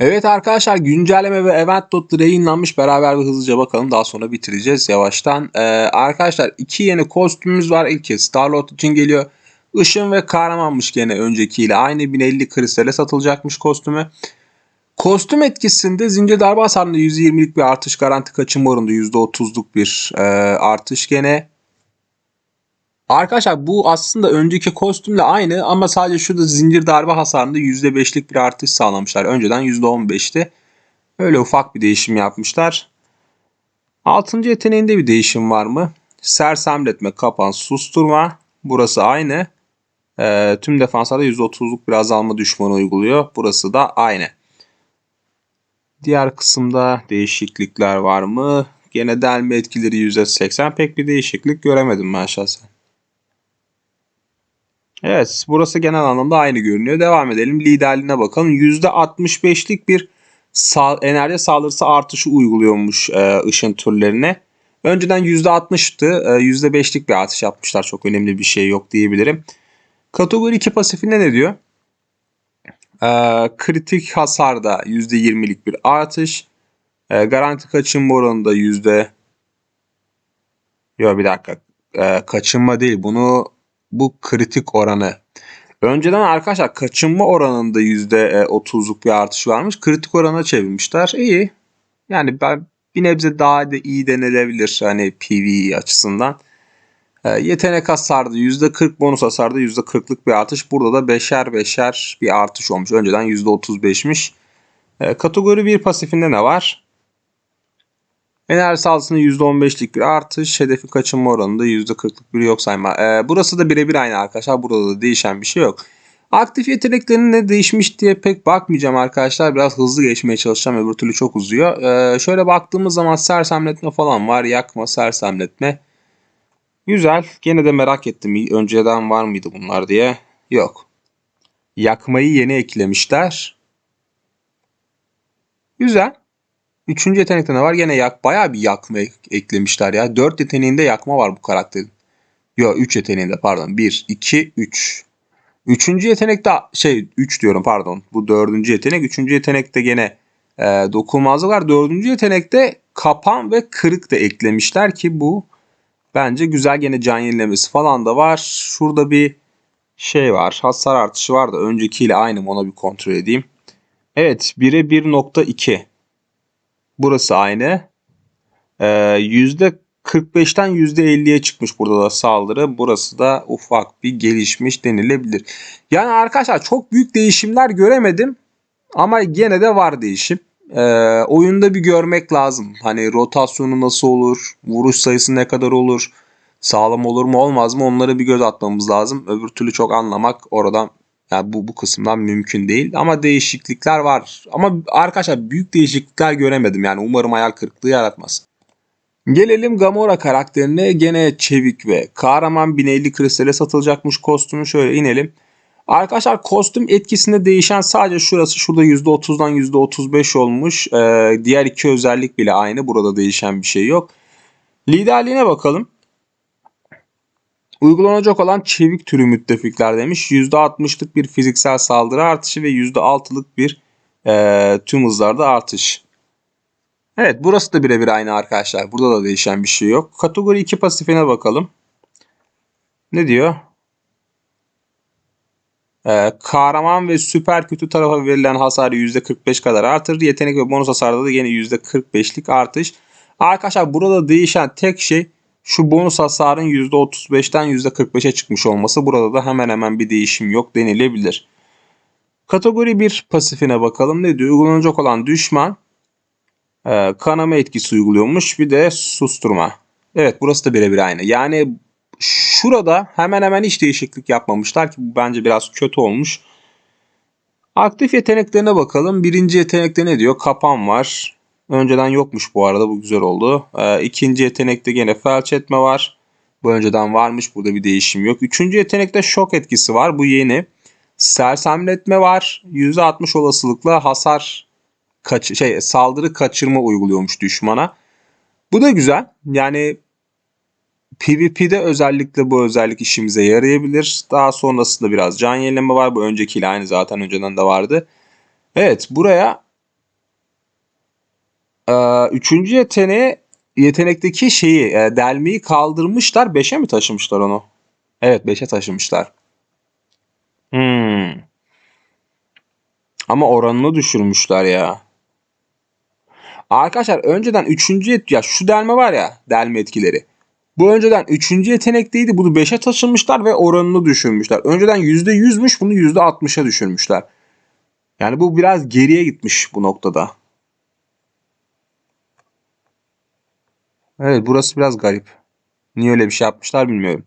Evet arkadaşlar güncelleme ve event notları yayınlanmış. Beraber bir hızlıca bakalım. Daha sonra bitireceğiz yavaştan. Ee, arkadaşlar iki yeni kostümümüz var. İlki Starlord için geliyor. Işın ve kahramanmış gene öncekiyle. Aynı 1050 kristale satılacakmış kostümü. Kostüm etkisinde zincir darbe hasarında %20'lik bir artış garanti kaçınma oranında %30'luk bir e, artış gene. Arkadaşlar bu aslında önceki kostümle aynı ama sadece şurada zincir darbe hasarında %5'lik bir artış sağlamışlar. Önceden %15'ti. Öyle ufak bir değişim yapmışlar. 6. yeteneğinde bir değişim var mı? Sersemletme, kapan, susturma. Burası aynı. Ee, tüm defanslarda %30'luk bir azalma düşmanı uyguluyor. Burası da aynı. Diğer kısımda değişiklikler var mı? Gene delme etkileri %80 pek bir değişiklik göremedim ben şahsen. Evet burası genel anlamda aynı görünüyor. Devam edelim liderliğine bakalım. %65'lik bir sağ, enerji saldırısı artışı uyguluyormuş e, ışın türlerine. Önceden %60'tı. E, %5'lik bir artış yapmışlar. Çok önemli bir şey yok diyebilirim. Kategori 2 pasifinde ne diyor? E, kritik hasarda %20'lik bir artış. E, garanti kaçınma oranında yüzde... Yok bir dakika. E, kaçınma değil. Bunu bu kritik oranı. Önceden arkadaşlar kaçınma oranında %30'luk bir artış varmış. Kritik orana çevirmişler. İyi. Yani ben bir nebze daha da iyi denilebilir hani PvE açısından. E, yetenek hasarda %40 bonus hasarda %40'lık bir artış. Burada da beşer beşer bir artış olmuş. Önceden %35'miş. E, kategori 1 pasifinde ne var? Enerji saldırısında %15'lik bir artış. Hedefi kaçınma oranında %40'lık bir yok sayma. Ee, burası da birebir aynı arkadaşlar. Burada da değişen bir şey yok. Aktif yeteneklerinin ne değişmiş diye pek bakmayacağım arkadaşlar. Biraz hızlı geçmeye çalışacağım. Öbür türlü çok uzuyor. Ee, şöyle baktığımız zaman sersemletme falan var. Yakma, sersemletme. Güzel. Gene de merak ettim. Önceden var mıydı bunlar diye. Yok. Yakmayı yeni eklemişler. Güzel. Üçüncü yetenekte ne var? Gene yak, bayağı bir yakma eklemişler ya. Dört yeteneğinde yakma var bu karakterin. Yo üç yeteneğinde pardon. Bir, iki, üç. Üçüncü yetenekte şey üç diyorum pardon. Bu dördüncü yetenek. Üçüncü yetenekte gene e, dokunmazlık var. Dördüncü yetenekte kapan ve kırık da eklemişler ki bu bence güzel gene can yenilemesi falan da var. Şurada bir şey var. Hasar artışı var da öncekiyle aynı mı ona bir kontrol edeyim. Evet 1'e 1.2. Burası aynı. Ee, %45'ten %50'ye çıkmış burada da saldırı. Burası da ufak bir gelişmiş denilebilir. Yani arkadaşlar çok büyük değişimler göremedim. Ama gene de var değişim. Ee, oyunda bir görmek lazım. Hani rotasyonu nasıl olur? Vuruş sayısı ne kadar olur? Sağlam olur mu olmaz mı? Onları bir göz atmamız lazım. Öbür türlü çok anlamak oradan yani bu, bu kısımdan mümkün değil. Ama değişiklikler var. Ama arkadaşlar büyük değişiklikler göremedim. Yani umarım hayal kırıklığı yaratmaz. Gelelim Gamora karakterine. Gene çevik ve kahraman 1050 kristale satılacakmış kostümü. Şöyle inelim. Arkadaşlar kostüm etkisinde değişen sadece şurası. Şurada %30'dan %35 olmuş. Ee, diğer iki özellik bile aynı. Burada değişen bir şey yok. Liderliğine bakalım. Uygulanacak olan çevik türü müttefikler demiş. %60'lık bir fiziksel saldırı artışı ve %6'lık bir e, tüm hızlarda artış. Evet burası da birebir aynı arkadaşlar. Burada da değişen bir şey yok. Kategori 2 pasifine bakalım. Ne diyor? Ee, kahraman ve süper kötü tarafa verilen hasarı %45 kadar artırır. Yetenek ve bonus hasarda da yine %45'lik artış. Arkadaşlar burada değişen tek şey şu bonus hasarın %35'ten %45'e çıkmış olması burada da hemen hemen bir değişim yok denilebilir. Kategori 1 pasifine bakalım. Ne diyor? Uygulanacak olan düşman e, kanama etkisi uyguluyormuş. Bir de susturma. Evet burası da birebir aynı. Yani şurada hemen hemen hiç değişiklik yapmamışlar ki bu bence biraz kötü olmuş. Aktif yeteneklerine bakalım. Birinci yetenekte ne diyor? Kapan var. Önceden yokmuş bu arada bu güzel oldu. Ee, ikinci yetenekte gene felç etme var. Bu önceden varmış burada bir değişim yok. Üçüncü yetenekte şok etkisi var bu yeni. Sersemletme var. %60 olasılıkla hasar kaç şey saldırı kaçırma uyguluyormuş düşmana. Bu da güzel. Yani PvP'de özellikle bu özellik işimize yarayabilir. Daha sonrasında biraz can yenileme var. Bu öncekiyle aynı zaten önceden de vardı. Evet buraya Ee, üçüncü yeteneği yetenekteki şeyi e, delmeyi kaldırmışlar. 5'e mi taşımışlar onu? Evet 5'e taşımışlar. Hmm. Ama oranını düşürmüşler ya. Arkadaşlar önceden 3. yet ya şu delme var ya delme etkileri. Bu önceden 3. yetenekteydi. Bunu 5'e taşınmışlar ve oranını düşürmüşler. Önceden %100'müş bunu %60'a düşürmüşler. Yani bu biraz geriye gitmiş bu noktada. Evet burası biraz garip. Niye öyle bir şey yapmışlar bilmiyorum.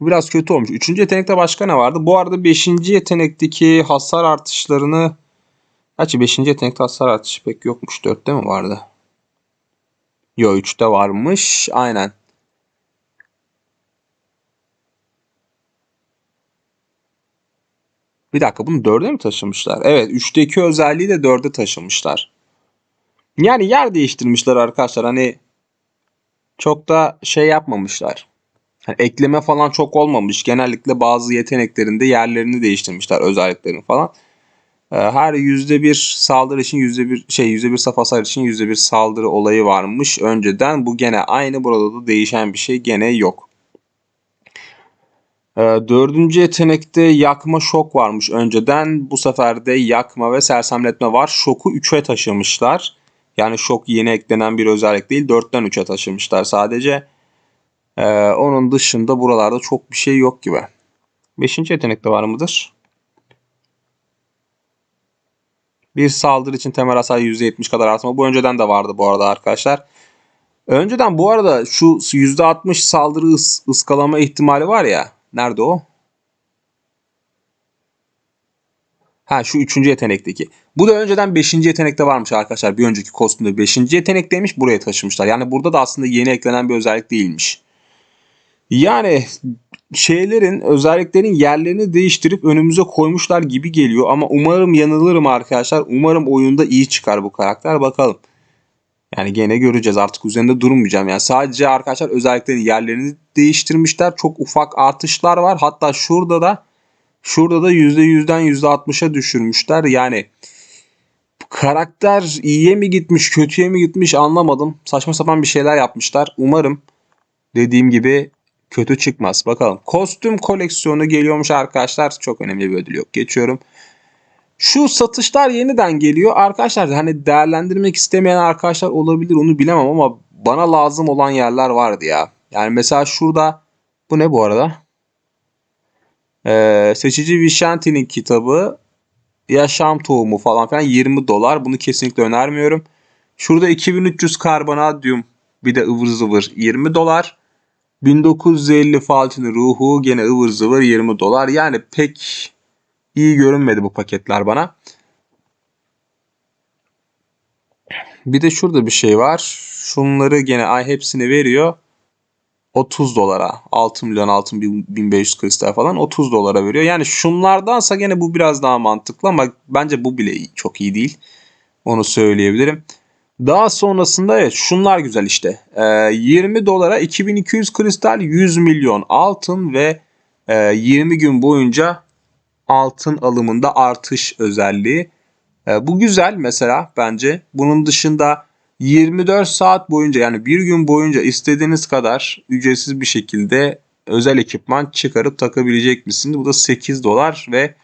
Biraz kötü olmuş. Üçüncü yetenekte başka ne vardı? Bu arada beşinci yetenekteki hasar artışlarını Gerçi 5. yetenekte hasar artışı pek yokmuş. 4'te mi vardı? Yo 3'te varmış. Aynen. Bir dakika bunu 4'e mi taşımışlar? Evet 3'teki özelliği de 4'e taşımışlar. Yani yer değiştirmişler arkadaşlar. Hani çok da şey yapmamışlar. Hani ekleme falan çok olmamış. Genellikle bazı yeteneklerinde yerlerini değiştirmişler özelliklerini falan. Ee, her yüzde bir saldırı için yüzde bir şey yüzde bir saf hasar için yüzde bir saldırı olayı varmış önceden. Bu gene aynı burada da değişen bir şey gene yok. Ee, dördüncü yetenekte yakma şok varmış önceden. Bu sefer de yakma ve sersemletme var. Şoku 3'e taşımışlar. Yani şok yeni eklenen bir özellik değil. 4'ten 3'e taşımışlar sadece. Ee, onun dışında buralarda çok bir şey yok gibi. Beşinci yetenekte var mıdır? Bir saldırı için temel hasar %70 kadar artma. Bu önceden de vardı bu arada arkadaşlar. Önceden bu arada şu %60 saldırı ıs ıskalama ihtimali var ya. Nerede o? Ha şu üçüncü yetenekteki. Bu da önceden beşinci yetenekte varmış arkadaşlar. Bir önceki kostümde beşinci yetenekteymiş. Buraya taşımışlar. Yani burada da aslında yeni eklenen bir özellik değilmiş. Yani şeylerin özelliklerin yerlerini değiştirip önümüze koymuşlar gibi geliyor ama umarım yanılırım arkadaşlar. Umarım oyunda iyi çıkar bu karakter bakalım. Yani gene göreceğiz artık üzerinde durmayacağım. Yani sadece arkadaşlar özelliklerin yerlerini değiştirmişler. Çok ufak artışlar var. Hatta şurada da şurada da %100'den %60'a düşürmüşler. Yani karakter iyiye mi gitmiş kötüye mi gitmiş anlamadım. Saçma sapan bir şeyler yapmışlar. Umarım dediğim gibi kötü çıkmaz. Bakalım. Kostüm koleksiyonu geliyormuş arkadaşlar. Çok önemli bir ödül yok. Geçiyorum. Şu satışlar yeniden geliyor. Arkadaşlar hani değerlendirmek istemeyen arkadaşlar olabilir onu bilemem ama bana lazım olan yerler vardı ya. Yani mesela şurada bu ne bu arada? Ee, seçici Vishanti'nin kitabı yaşam tohumu falan filan 20 dolar. Bunu kesinlikle önermiyorum. Şurada 2300 karbonadium bir de ıvır zıvır 20 dolar. 1950 Falcon ruhu gene ıvır zıvır 20 dolar. Yani pek iyi görünmedi bu paketler bana. Bir de şurada bir şey var. Şunları gene ay hepsini veriyor. 30 dolara. 6 milyon 6500 kristal falan 30 dolara veriyor. Yani şunlardansa gene bu biraz daha mantıklı ama bence bu bile çok iyi değil. Onu söyleyebilirim. Daha sonrasında evet şunlar güzel işte. E, 20 dolara 2200 kristal 100 milyon altın ve e, 20 gün boyunca altın alımında artış özelliği. E, bu güzel mesela bence. Bunun dışında 24 saat boyunca yani bir gün boyunca istediğiniz kadar ücretsiz bir şekilde özel ekipman çıkarıp takabilecek misiniz? Bu da 8 dolar ve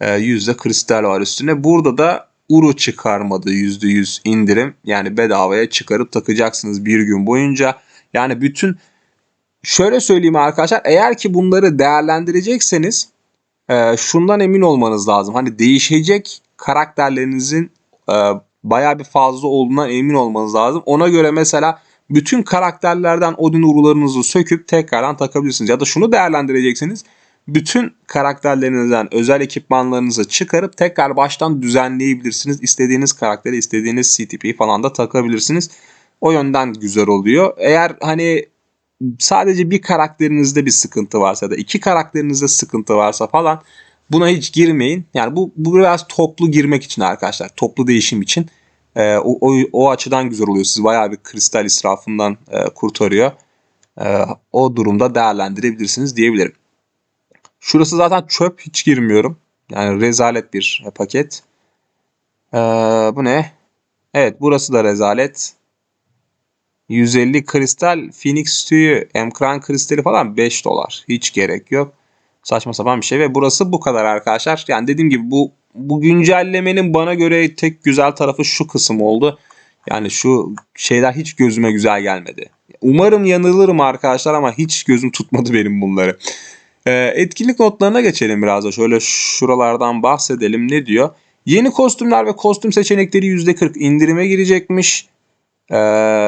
e, yüzde kristal var üstüne. Burada da Uru çıkarmadı %100 indirim. Yani bedavaya çıkarıp takacaksınız bir gün boyunca. Yani bütün şöyle söyleyeyim arkadaşlar eğer ki bunları değerlendirecekseniz e, şundan emin olmanız lazım. Hani değişecek karakterlerinizin bayağı bir fazla olduğundan emin olmanız lazım. Ona göre mesela bütün karakterlerden Odin urularınızı söküp tekrardan takabilirsiniz. Ya da şunu değerlendireceksiniz bütün karakterlerinizden özel ekipmanlarınızı çıkarıp tekrar baştan düzenleyebilirsiniz. İstediğiniz karakteri, istediğiniz CTP'yi falan da takabilirsiniz. O yönden güzel oluyor. Eğer hani sadece bir karakterinizde bir sıkıntı varsa ya da iki karakterinizde sıkıntı varsa falan buna hiç girmeyin. Yani bu, bu biraz toplu girmek için arkadaşlar. Toplu değişim için. Ee, o, o, o açıdan güzel oluyor. Sizi bayağı bir kristal israfından e, kurtarıyor. E, o durumda değerlendirebilirsiniz diyebilirim. Şurası zaten çöp hiç girmiyorum. Yani rezalet bir paket. Ee, bu ne? Evet burası da rezalet. 150 kristal Phoenix tüyü, Emkran kristali falan 5 dolar. Hiç gerek yok. Saçma sapan bir şey ve burası bu kadar arkadaşlar. Yani dediğim gibi bu bu güncellemenin bana göre tek güzel tarafı şu kısım oldu. Yani şu şeyler hiç gözüme güzel gelmedi. Umarım yanılırım arkadaşlar ama hiç gözüm tutmadı benim bunları. Ee, etkinlik notlarına geçelim biraz da. Şöyle şuralardan bahsedelim. Ne diyor? Yeni kostümler ve kostüm seçenekleri %40 indirime girecekmiş. Ee,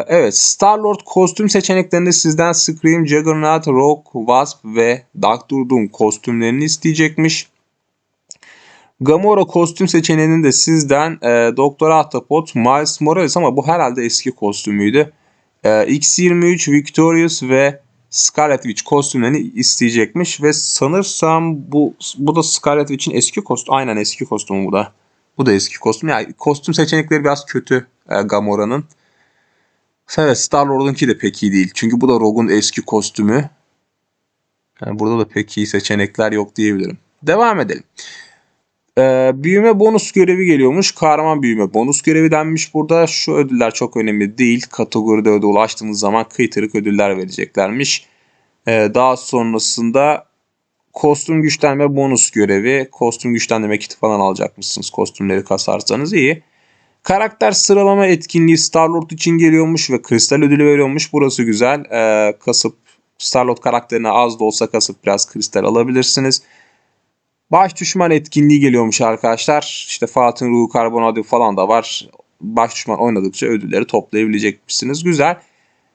evet Star-Lord kostüm seçeneklerinde sizden Scream, Juggernaut, Rogue, Wasp ve Doctor Doom kostümlerini isteyecekmiş. Gamora kostüm seçeneğinin de sizden e, Doktor Ahtapot, Miles Morales ama bu herhalde eski kostümüydü. E, X23, Victorious ve Scarlet Witch kostümlerini isteyecekmiş ve sanırsam bu bu da Scarlet Witch'in eski kostüm. Aynen eski kostümü bu da. Bu da eski kostüm. Yani kostüm seçenekleri biraz kötü e, Gamora'nın. Evet Star-Lord'unki de pek iyi değil. Çünkü bu da Rogue'un eski kostümü. Yani burada da pek iyi seçenekler yok diyebilirim. Devam edelim. Ee, büyüme bonus görevi geliyormuş. Kahraman büyüme bonus görevi denmiş burada. Şu ödüller çok önemli değil. Kategoride ödü ulaştığınız zaman kıytırık ödüller vereceklermiş. Ee, daha sonrasında kostüm güçlenme bonus görevi. Kostüm güçlendirme kiti falan alacakmışsınız. Kostümleri kasarsanız iyi. Karakter sıralama etkinliği Star-Lord için geliyormuş ve kristal ödülü veriyormuş. Burası güzel. Ee, kasıp Star-Lord karakterine az da olsa kasıp biraz kristal alabilirsiniz. Baş düşman etkinliği geliyormuş arkadaşlar. İşte Fatih'in ruhu karbonatı falan da var. Baş düşman oynadıkça ödülleri toplayabilecekmişsiniz. Güzel.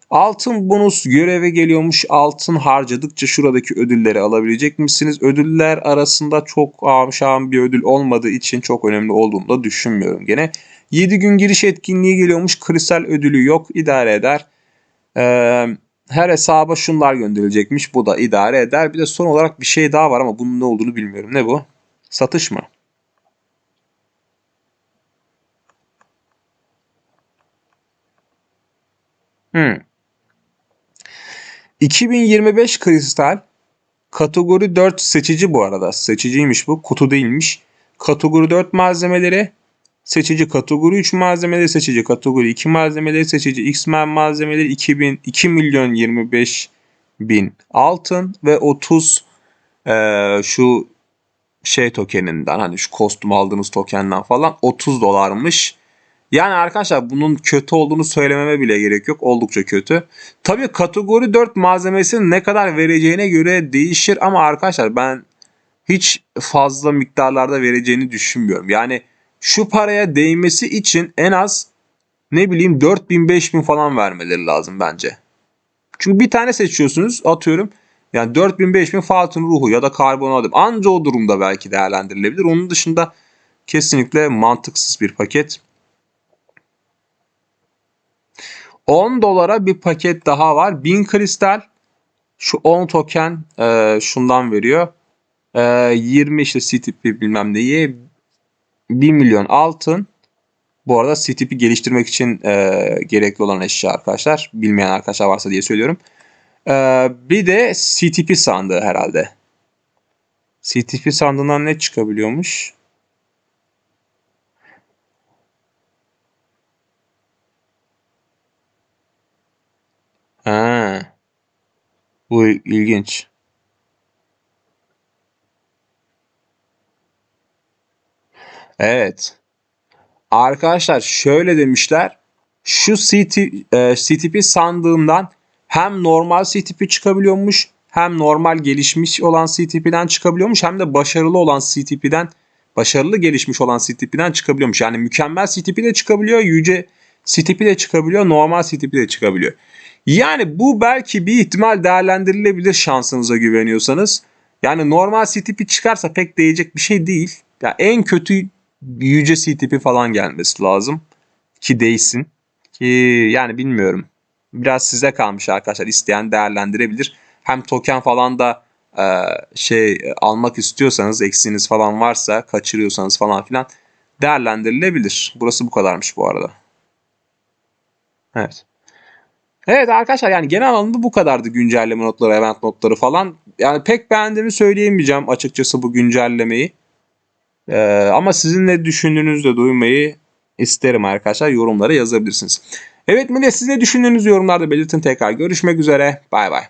Altın bonus görevi geliyormuş. Altın harcadıkça şuradaki ödülleri alabilecek misiniz? Ödüller arasında çok amşam bir ödül olmadığı için çok önemli olduğunu da düşünmüyorum gene. 7 gün giriş etkinliği geliyormuş. Kristal ödülü yok. idare eder. Ee, her hesaba şunlar gönderilecekmiş. Bu da idare eder. Bir de son olarak bir şey daha var ama bunun ne olduğunu bilmiyorum. Ne bu? Satış mı? Hmm. 2025 kristal kategori 4 seçici bu arada. Seçiciymiş bu. Kutu değilmiş. Kategori 4 malzemeleri seçici kategori 3 malzemeleri seçici kategori 2 malzemeleri seçici X-Men malzemeleri 2000 2 milyon 25 bin altın ve 30 e, şu şey tokeninden hani şu kostüm aldığınız tokenden falan 30 dolarmış. Yani arkadaşlar bunun kötü olduğunu söylememe bile gerek yok. Oldukça kötü. Tabii kategori 4 malzemesinin ne kadar vereceğine göre değişir ama arkadaşlar ben hiç fazla miktarlarda vereceğini düşünmüyorum. Yani şu paraya değmesi için en az ne bileyim 4000 5000 falan vermeleri lazım bence. Çünkü bir tane seçiyorsunuz atıyorum. Yani 4000 5000 Fatih'in ruhu ya da karbon adım. Anca o durumda belki değerlendirilebilir. Onun dışında kesinlikle mantıksız bir paket. 10 dolara bir paket daha var. 1000 kristal. Şu 10 token e, şundan veriyor. E, 20 işte CTP bilmem neyi. 1 milyon altın. Bu arada CTP geliştirmek için e, gerekli olan eşya arkadaşlar. Bilmeyen arkadaşlar varsa diye söylüyorum. E, bir de CTP sandığı herhalde. CTP sandığından ne çıkabiliyormuş? Ha. Bu ilginç. Evet. Arkadaşlar şöyle demişler. Şu CT, e, CTP sandığından hem normal CTP çıkabiliyormuş hem normal gelişmiş olan CTP'den çıkabiliyormuş hem de başarılı olan CTP'den başarılı gelişmiş olan CTP'den çıkabiliyormuş. Yani mükemmel CTP de çıkabiliyor, yüce CTP de çıkabiliyor, normal CTP de çıkabiliyor. Yani bu belki bir ihtimal değerlendirilebilir şansınıza güveniyorsanız. Yani normal CTP çıkarsa pek değecek bir şey değil. Yani en kötü yüce CTP falan gelmesi lazım. Ki değsin. Ki yani bilmiyorum. Biraz size kalmış arkadaşlar. İsteyen değerlendirebilir. Hem token falan da e, şey almak istiyorsanız eksiğiniz falan varsa kaçırıyorsanız falan filan değerlendirilebilir. Burası bu kadarmış bu arada. Evet. Evet arkadaşlar yani genel anlamda bu kadardı güncelleme notları, event notları falan. Yani pek beğendiğimi söyleyemeyeceğim açıkçası bu güncellemeyi. Ee, ama sizin ne düşündüğünüzü de duymayı isterim arkadaşlar. Yorumlara yazabilirsiniz. Evet millet siz ne düşündüğünüzü yorumlarda belirtin tekrar. Görüşmek üzere. Bay bay.